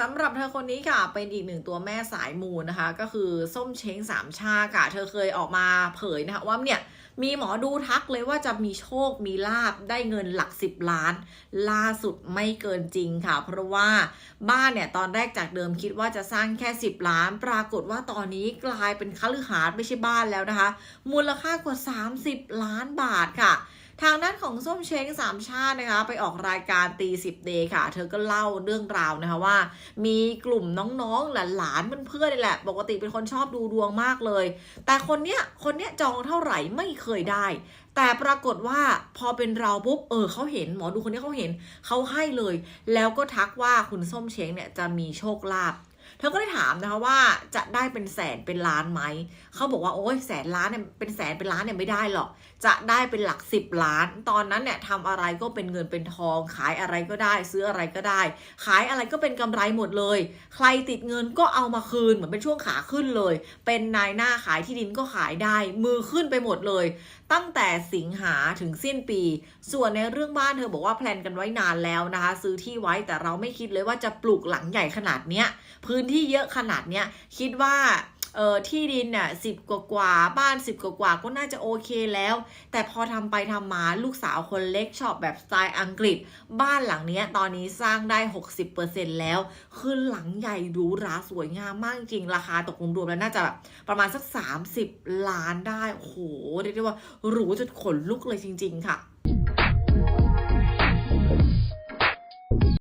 สำหรับเธอคนนี้ค่ะ เป็นอีกหนึ่งตัวแม่สายมูนะคะ ก็คือส้มเช้งสามชาค่ะ เธอเคยออกมาเผยนะคะว่าเนี่ยมีหมอดูทักเลยว่าจะมีโชคมีลาบได้เงินหลัก 10 ล้าน ล่าสุดไม่เกินจริงค่ะ เพราะว่าบ้านเนี่ยตอนแรกจากเดิมคิดว่าจะสร้างแค่ 10 ล้าน ปรากฏว่าตอนนี้กลายเป็นคฤหาสน์ไม่ใช่บ้านแล้วนะคะ มูลค่ากว่า 30 ล้านบาทค่ะ ทางด้านของส้มเช้งสามชาตินะคะ ไปออกรายการตีสิบเดย์ค่ะ เธอก็เล่าเรื่องราวนะคะว่า มีกลุ่มน้องๆหลานๆเพื่อนๆนี่แหละ ปกติเป็นคนชอบดูดวงมากเลย แต่คนเนี้ยคนเนี้ยจองเท่าไหร่ไม่เคยได้ แต่ปรากฏว่าพอเป็นเราปุ๊บเออเขาเห็นหมอดูคนนี้เขาเห็นเขาให้เลย แล้วก็ทักว่าคุณส้มเช้งเนี่ยจะมีโชคลาภ เธอก็ได้ถามนะคะว่าจะได้เป็นแสนเป็นล้านไหม เขาบอกว่าโอ้ยแสนล้านเนี่ยเป็นแสนเป็นล้านเนี่ยไม่ได้หรอก จะได้เป็นหลักสิบล้าน ตอนนั้นเนี่ยทำอะไรก็เป็นเงินเป็นทอง ขายอะไรก็ได้ ซื้ออะไรก็ได้ ขายอะไรก็เป็นกำไรหมดเลย ใครติดเงินก็เอามาคืนเหมือนเป็นช่วงขาขึ้นเลย เป็นนายหน้าขายที่ดินก็ขายได้ มือขึ้นไปหมดเลย ตั้งแต่สิงหาถึงสิ้นปี ส่วนในเรื่องบ้านเธอบอกว่าแพลนกันไว้นานแล้วนะคะ ซื้อที่ไว้แต่เราไม่คิดเลยว่าจะปลูกหลังใหญ่ขนาดเนี้ย พื้นที่เยอะขนาดเนี้ย คิดว่า เออที่ดินน่ะสิบกว่ากว่าบ้านสิบกว่ากว่าก็น่าจะโอเคแล้ว แต่พอทำไปทำมาลูกสาวคนเล็กชอบแบบสไตล์อังกฤษ บ้านหลังเนี้ยตอนนี้สร้างได้ 60%แล้ว คือหลังใหญ่หรูราสวยงามมากจริง ราคาตกรวมๆแล้วน่าจะแบบประมาณสัก 30 ล้านได้ โอ้โหเรียกได้ว่าหรูจนขนลุกเลยจริง ๆ ค่ะ